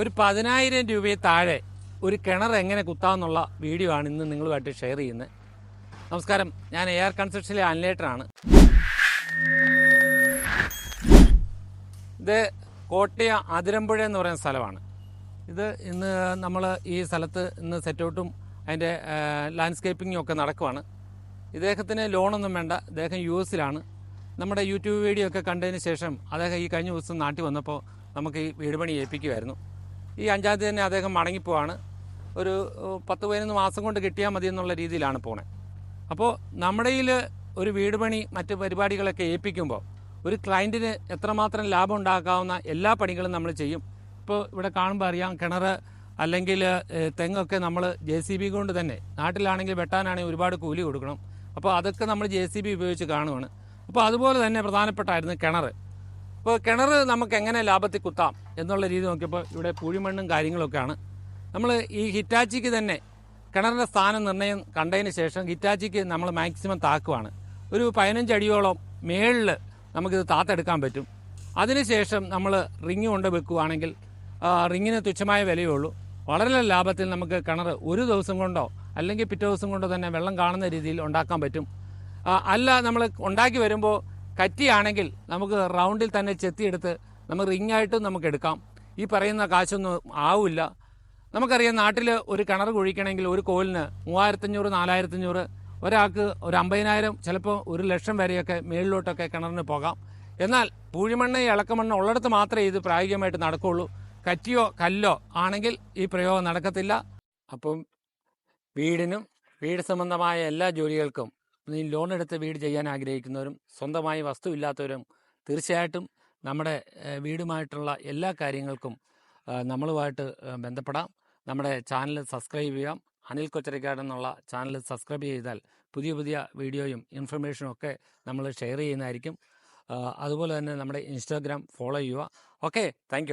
ഒരു പതിനായിരം രൂപയെ താഴെ ഒരു കിണർ എങ്ങനെ കുത്താമെന്നുള്ള വീഡിയോ ആണ് ഇന്ന് നിങ്ങളുമായിട്ട് ഷെയർ ചെയ്യുന്നത്. നമസ്കാരം. ഞാൻ എ ആർ കൺസ്ട്രക്ഷനിലെ അൻലേറ്ററാണ് ഇത് കോട്ടയ അതിരമ്പുഴ എന്ന് പറയുന്ന സ്ഥലമാണ്. ഇത് ഇന്ന് നമ്മൾ ഈ സ്ഥലത്ത് ഇന്ന് സെറ്റൗട്ടും അതിന്റെ ലാൻഡ്സ്കേപ്പിങ്ങും ഒക്കെ നടക്കുവാണ്. ഇദ്ദേഹത്തിന് ലോണൊന്നും വേണ്ട. ഇദ്ദേഹം യു എസിലാണ് നമ്മുടെ യൂട്യൂബ് വീഡിയോ ഒക്കെ കണ്ടതിന് ശേഷം അദ്ദേഹം ഈ കഴിഞ്ഞ ദിവസം നാട്ടിൽ വന്നപ്പോൾ നമുക്ക് ഈ വീട് പണി ഏൽപ്പിക്കുമായിരുന്നു ഈ അഞ്ചാം തീയതി തന്നെ അദ്ദേഹം മടങ്ങിപ്പോവാണ്. ഒരു പത്ത് പതിനൊന്ന് മാസം കൊണ്ട് കിട്ടിയാൽ മതി എന്നുള്ള രീതിയിലാണ് പോണേ. അപ്പോൾ നമ്മുടെ ഒരു വീട് പണി മറ്റ് പരിപാടികളൊക്കെ ഏൽപ്പിക്കുമ്പോൾ ഒരു ക്ലയന്റിന് എത്രമാത്രം ലാഭം ഉണ്ടാക്കാവുന്ന എല്ലാ പണികളും നമ്മൾ ചെയ്യും. ഇപ്പോൾ ഇവിടെ കാണുമ്പോൾ അറിയാം കിണർ അല്ലെങ്കിൽ തെങ്ങൊക്കെ നമ്മൾ ജെ സി ബി കൊണ്ട് തന്നെ നാട്ടിലാണെങ്കിൽ വെട്ടാനാണെങ്കിൽ ഒരുപാട് കൂലി കൊടുക്കണം. അപ്പോൾ അതൊക്കെ നമ്മൾ ജെ സി ബി ഉപയോഗിച്ച് കാണുവാണ്. അപ്പോൾ അതുപോലെ തന്നെ പ്രധാനപ്പെട്ടായിരുന്നു കിണർ ഇപ്പോൾ കിണർ നമുക്ക് എങ്ങനെ ലാഭത്തിൽ കുത്താം എന്നുള്ള രീതി നോക്കിയപ്പോൾ ഇവിടെ പുഴിമണ്ണും കാര്യങ്ങളൊക്കെയാണ്. നമ്മൾ ഈ ഹിറ്റാച്ചിക്ക് തന്നെ കിണറിന്റെ സ്ഥാനം നിർണയം കണ്ടതിന് ശേഷം ഹിറ്റാച്ചിക്ക് നമ്മൾ മാക്സിമം താക്കുവാണ്. ഒരു പതിനഞ്ച് അടിയോളം മേളിൽ നമുക്കിത് താത്തെടുക്കാൻ പറ്റും. അതിനുശേഷം നമ്മൾ റിങ് കൊണ്ട് വെക്കുകയാണെങ്കിൽ ആ, റിങ്ങിന് തുച്ഛമായ വിലയേ ഉള്ളൂ. വളരെ ലാഭത്തിൽ നമുക്ക് കിണർ ഒരു ദിവസം കൊണ്ടോ അല്ലെങ്കിൽ പിറ്റേ ദിവസം കൊണ്ടോ തന്നെ വെള്ളം കാണുന്ന രീതിയിൽ ഉണ്ടാക്കാൻ പറ്റും. അല്ല നമ്മൾ ഉണ്ടാക്കി വരുമ്പോൾ കറ്റിയാണെങ്കിൽ നമുക്ക് റൗണ്ടിൽ തന്നെ ചെത്തിയെടുത്ത് നമ്മൾ റിങ്ങായിട്ടും നമുക്ക് എടുക്കാം. ഈ പറയുന്ന കാശൊന്നും ആവില്ല. നമുക്കറിയാം നാട്ടിൽ ഒരു കിണർ കുഴിക്കണമെങ്കിൽ ഒരു കോലിന് മൂവായിരത്തഞ്ഞൂറ് നാലായിരത്തഞ്ഞൂറ് ഒരാൾക്ക് ഒരു അമ്പതിനായിരം ചിലപ്പോൾ ഒരു ലക്ഷം വരെയൊക്കെ മേളിലോട്ടൊക്കെ കിണറിന് പോകാം. എന്നാൽ പൂഴിമണ്ണ് ഇളക്കമണ്ണ് ഉള്ളിടത്ത് മാത്രമേ ഇത് പ്രായോഗികമായിട്ട് നടക്കുകയുള്ളൂ. കറ്റിയോ കല്ലോ ആണെങ്കിൽ ഈ പ്രയോഗം നടക്കത്തില്ല. അപ്പം വീടിനും വീട് സംബന്ധമായ എല്ലാ ജോലികൾക്കും ഈ ലോൺ എടുത്ത് വീട് ചെയ്യാൻ ആഗ്രഹിക്കുന്നവരും സ്വന്തമായി വസ്തു ഇല്ലാത്തവരും തീർച്ചയായിട്ടും നമ്മുടെ വീടുമായിട്ടുള്ള എല്ലാ കാര്യങ്ങൾക്കും നമ്മളുമായിട്ട് ബന്ധപ്പെടാം. നമ്മുടെ ചാനൽ സബ്സ്ക്രൈബ് ചെയ്യാം. അനിൽ കൊച്ചരിക്കാട് എന്നുള്ള ചാനൽ സബ്സ്ക്രൈബ് ചെയ്താൽ പുതിയ പുതിയ വീഡിയോയും ഇൻഫർമേഷനും ഒക്കെ നമ്മൾ ഷെയർ ചെയ്യുന്നതായിരിക്കും. അതുപോലെ തന്നെ നമ്മുടെ ഇൻസ്റ്റാഗ്രാം ഫോളോ ചെയ്യുക. Okay thank